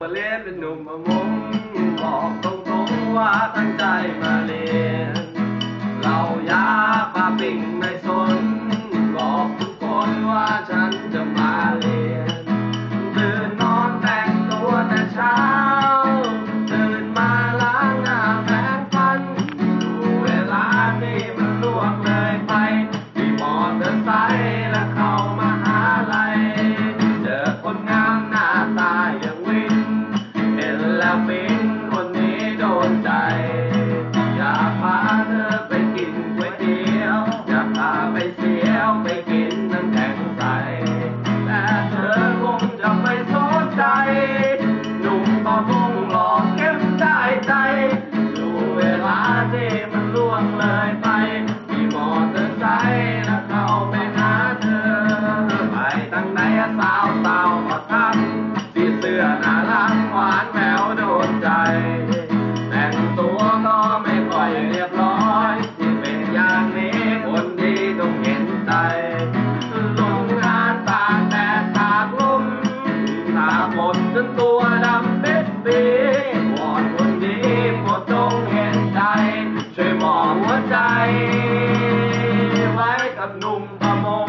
มาเห็นแล้วฟินคนนี้โดนใจ อยากพาเธอไปกินก๋วยเตี๋ยว อยากพาไปเสียวไปกินน้ำแข็งใส แต่เธอคงจะไม่สนใจ หนุ่มก็คงหลอกเก็บได้ใจ ดูเวลาที่มันล่วงเลยไปที่มอเตอร์ไซค์แล้วเข้าไปหาเธอ ไปตั้งไหนสาวสาวก็ทักสีเสื้อน่ารัก ลงงานตากแดดตากลมตากฝนจนตัวดำเป็ดปีวอนคนดีโปรดจงเห็นใจ ช่วยมองหัวใจ ไว้กับหนุ่มประมง